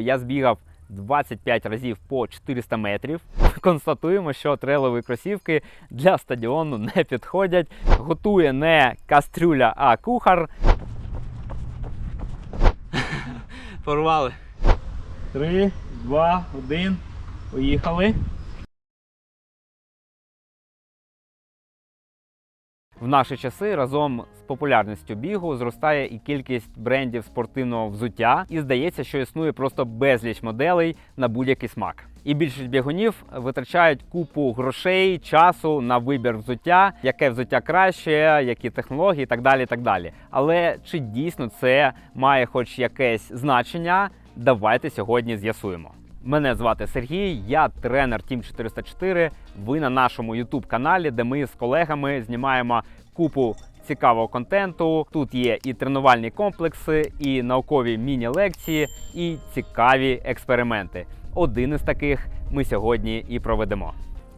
Я збігав 25 разів по 400 метрів. Констатуємо, що трейлові кросівки для стадіону не підходять. Готує не кастрюля, а кухар. Порвали. Три, два, один. Поїхали. В наші часи разом з популярністю бігу зростає і кількість брендів спортивного взуття, і здається, що існує просто безліч моделей на будь-який смак. І більшість бігунів витрачають купу грошей, часу на вибір взуття, яке взуття краще, які технології, і так далі. так далі. Але чи дійсно це має хоч якесь значення? Давайте сьогодні з'ясуємо. Мене звати Сергій, я тренер Team 404. Ви на нашому youtube каналі, де ми з колегами знімаємо купу цікавого контенту. Тут є і тренувальні комплекси, і наукові міні-лекції, і цікаві експерименти. Один із таких ми сьогодні і проведемо.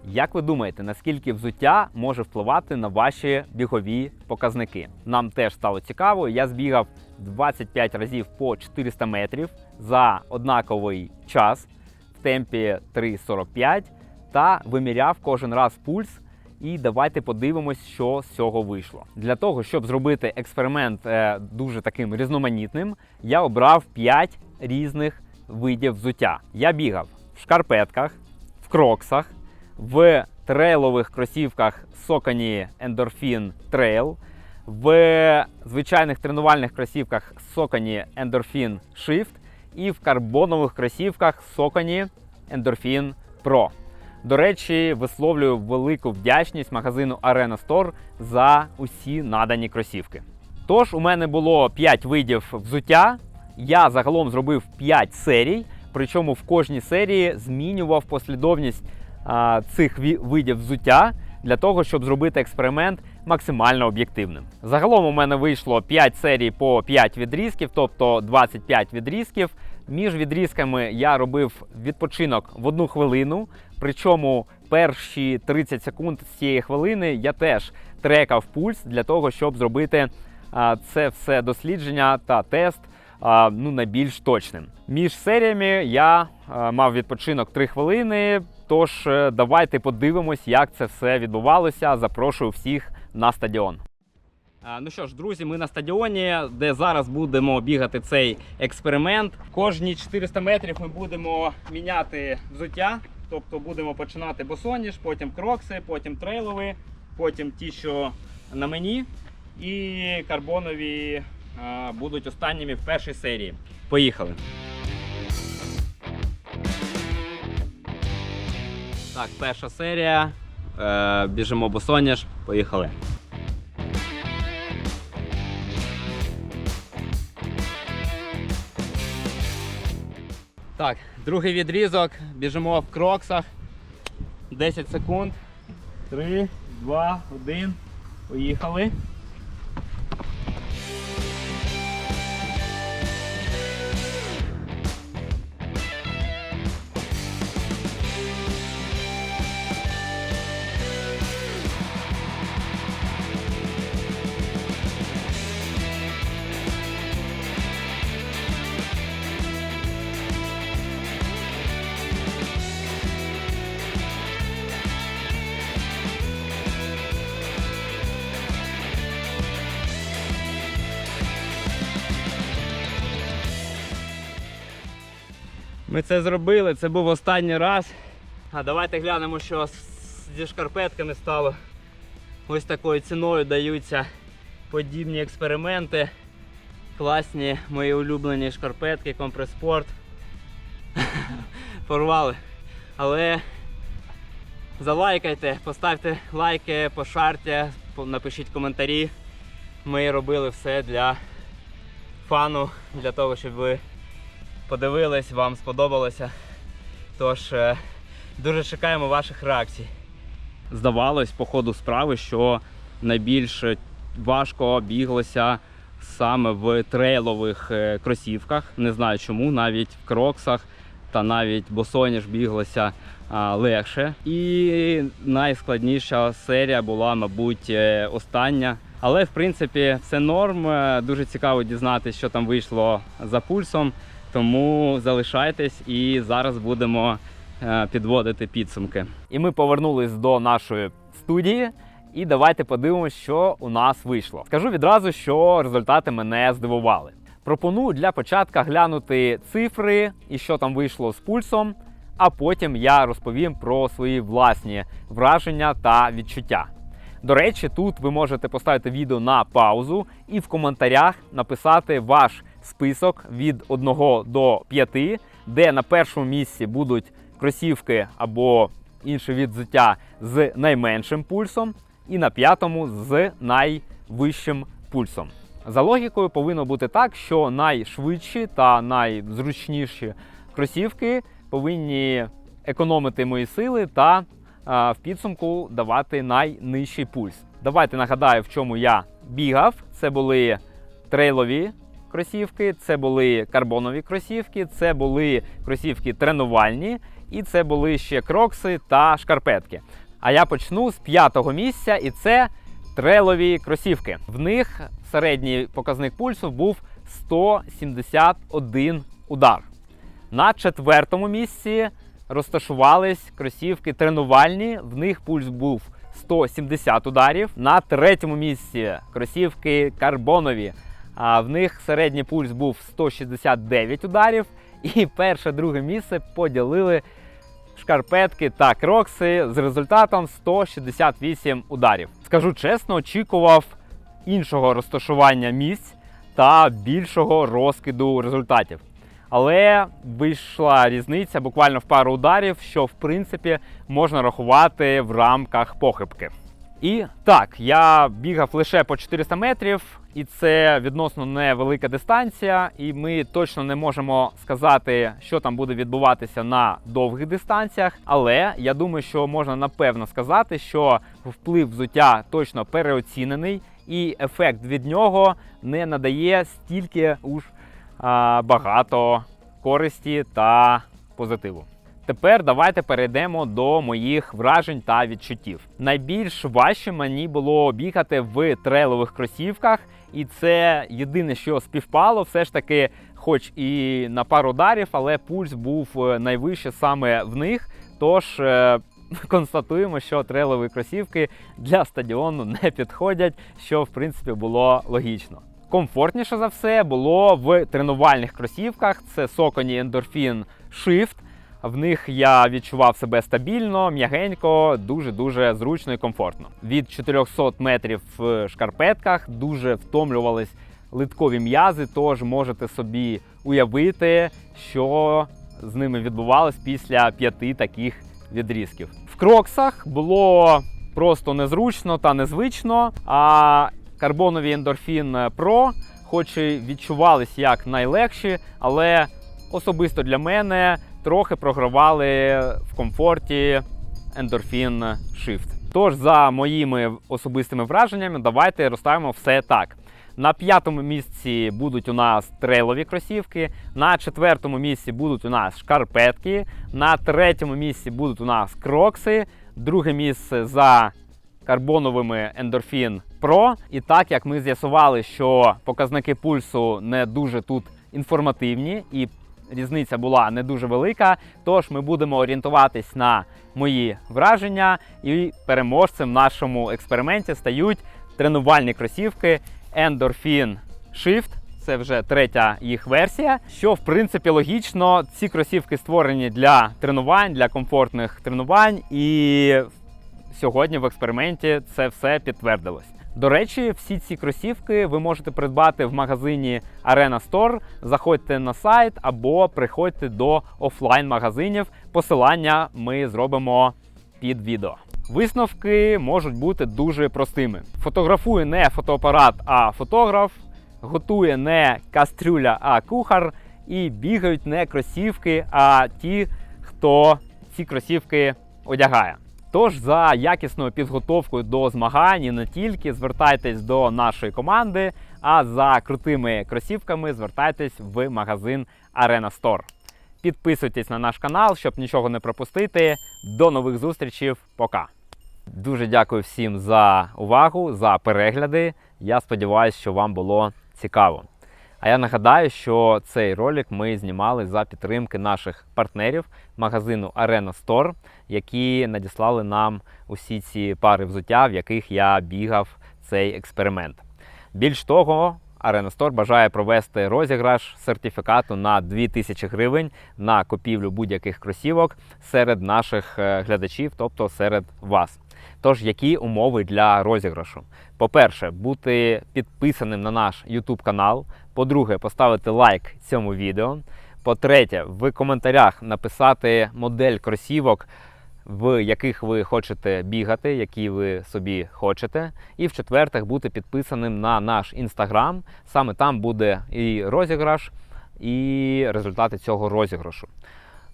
Як ви думаєте, наскільки взуття може впливати на ваші бігові показники? Нам теж стало цікаво. Я збігав 25 разів по 400 метрів за однаковий час в темпі 3,45 та виміряв кожен раз пульс. І давайте подивимось, що з цього вийшло. Для того, щоб зробити експеримент е, дуже таким різноманітним, я обрав 5 різних видів взуття. Я бігав в шкарпетках, в кроксах, в трейлових кросівках Socony Endorphin Trail, в звичайних тренувальних кросівках Socony Endorphin Shift і в карбонових кросівках Socony Endorphin Pro. До речі, висловлюю велику вдячність магазину Arena Store за усі надані кросівки. Тож, у мене було 5 видів взуття. Я загалом зробив 5 серій, причому в кожній серії змінював послідовність цих видів взуття для того, щоб зробити експеримент максимально об'єктивним. Загалом у мене вийшло 5 серій по 5 відрізків, тобто 25 відрізків. Між відрізками я робив відпочинок в одну хвилину. Причому перші 30 секунд з цієї хвилини я теж трекав пульс для того, щоб зробити це все дослідження та тест ну, найбільш точним. Між серіями я мав відпочинок 3 хвилини. Тож е, давайте подивимось, як це все відбувалося. Запрошую всіх на стадіон. Ну що ж, друзі, ми на стадіоні, де зараз будемо бігати цей експеримент. Кожні 400 метрів ми будемо міняти взуття. Тобто будемо починати босоніж, потім крокси, потім трейлові, потім ті, що на мені, і карбонові будуть останніми в першій серії. Поїхали. Так, перша серія. Е, біжимо босоніж. Поїхали. Так, другий відрізок. Біжимо в кроксах. 10 секунд. 3, 2, 1. Поїхали. Ми це зробили, це був останній раз. А давайте глянемо, що зі шкарпетками стало. Ось такою ціною даються подібні експерименти. Класні мої улюблені шкарпетки, компреспорт. Порвали. Але залайкайте, поставте лайки, пошарте, напишіть коментарі. Ми робили все для фану, для того, щоб ви подивились, вам сподобалося. Тож е, дуже чекаємо ваших реакцій. Здавалось, по ходу справи, що найбільш важко біглося саме в трейлових е, кросівках. Не знаю чому, навіть в кроксах та навіть босоніж біглося легше. І найскладніша серія була, мабуть, е, остання. Але в принципі все норм. Дуже цікаво дізнатися, що там вийшло за пульсом. Тому залишайтесь і зараз будемо е, підводити підсумки. І ми повернулись до нашої студії. І давайте подивимося, що у нас вийшло. Скажу відразу, що результати мене здивували. Пропоную для початка глянути цифри і що там вийшло з пульсом, а потім я розповім про свої власні враження та відчуття. До речі, тут ви можете поставити відео на паузу і в коментарях написати ваш список від 1 до 5, де на першому місці будуть кросівки або інший від взуття з найменшим пульсом, і на п'ятому з найвищим пульсом. За логікою повинно бути так, що найшвидші та найзручніші кросівки повинні економити мої сили та а, в підсумку давати найнижчий пульс. Давайте нагадаю, в чому я бігав. Це були трейлові кросівки, це були карбонові кросівки, це були кросівки тренувальні, і це були ще крокси та шкарпетки. А я почну з п'ятого місця, і це трейлові кросівки. В них середній показник пульсу був 171 удар. На четвертому місці розташувались кросівки тренувальні. В них пульс був 170 ударів. На третьому місці кросівки карбонові. А в них середній пульс був 169 ударів. І перше, друге місце поділили шкарпетки та крокси з результатом 168 ударів. Скажу чесно, очікував іншого розташування місць та більшого розкиду результатів. Але вийшла різниця буквально в пару ударів, що в принципі можна рахувати в рамках похибки. І так, я бігав лише по 400 метрів, і це відносно невелика дистанція, і ми точно не можемо сказати, що там буде відбуватися на довгих дистанціях. Але я думаю, що можна напевно сказати, що вплив взуття точно переоцінений, і ефект від нього не надає стільки уж а, багато користі та позитиву. Тепер давайте перейдемо до моїх вражень та відчуттів. Найбільш важче мені було бігати в трейлових кросівках, і це єдине, що співпало, все ж таки, хоч і на пару ударів, але пульс був е, найвищий саме в них. Тож е, констатуємо, що трейлові кросівки для стадіону не підходять, що в принципі було логічно. Комфортніше за все було в тренувальних кросівках. Це Socony Endorphin Shift. В них я відчував себе стабільно, м'ягенько, дуже-дуже зручно і комфортно. Від 400 метрів в шкарпетках дуже втомлювались литкові м'язи, тож можете собі уявити, що з ними відбувалось після п'яти таких відрізків. В кроксах було просто незручно та незвично. А карбонові Endorphin Pro, хоч і відчувались як найлегші, але особисто для мене трохи програвали в комфорті Endorphin Shift. Тож, за моїми особистими враженнями, давайте розставимо все так. На п'ятому місці будуть у нас трейлові кросівки, на четвертому місці будуть у нас шкарпетки, на третьому місці будуть у нас крокси, друге місце за карбоновими Endorphin Pro. І так як ми з'ясували, що показники пульсу не дуже тут інформативні і різниця була не дуже велика, тож ми будемо орієнтуватись на мої враження, і переможцем в нашому експерименті стають тренувальні кросівки Endorphin Shift. Це вже третя їх версія. Що в принципі логічно, ці кросівки створені для тренувань, для комфортних тренувань, і сьогодні в експерименті це все підтвердилось. До речі, всі ці кросівки ви можете придбати в магазині Arena Store. Заходьте на сайт або приходьте до офлайн-магазинів. Посилання ми зробимо під відео. Висновки можуть бути дуже простими. Фотографує не фотоапарат, а фотограф, готує не кастрюля, а кухар, і бігають не кросівки, а ті, хто ці кросівки одягає. Тож за якісною підготовкою до змагань і не тільки звертайтесь до нашої команди, а за крутими кросівками звертайтесь в магазин Arena Store. Підписуйтесь на наш канал, щоб нічого не пропустити. До нових зустрічей. Пока. Дуже дякую всім за увагу, за перегляди. Я сподіваюся, що вам було цікаво. А я нагадаю, що цей ролик ми знімали за підтримки наших партнерів магазину Arena Store, які надіслали нам усі ці пари взуття, в яких я бігав цей експеримент. Більш того, Arena Store бажає провести розіграш сертифікату на 2000 гривень на купівлю будь-яких кросівок серед наших е, глядачів, тобто серед вас. Тож, які умови для розіграшу? По-перше, бути підписаним на наш YouTube канал. По-друге, поставити лайк цьому відео. По-третє, в коментарях написати модель кросівок, в яких ви хочете бігати, які ви собі хочете. І в-четвертих, бути підписаним на наш інстаграм. Саме там буде і розіграш, і результати цього розіграшу.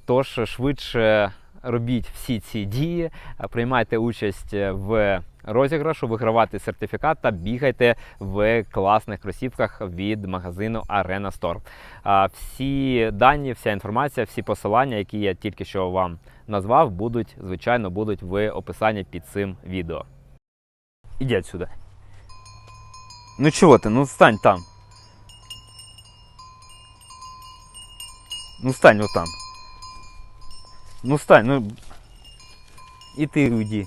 Тож швидше робіть всі ці дії, е, приймайте участь в розіграшу, вигравайте сертифікат та бігайте в класних кросівках від магазину Arena Store. Всі дані, вся інформація, всі посилання, які я тільки що вам назвав, будуть, звичайно, будуть в описанні під цим відео. Іди отсюда. Ну чого ти? Ну стань там. Ну стань вот там. Ну стань, ну. І ти уйди.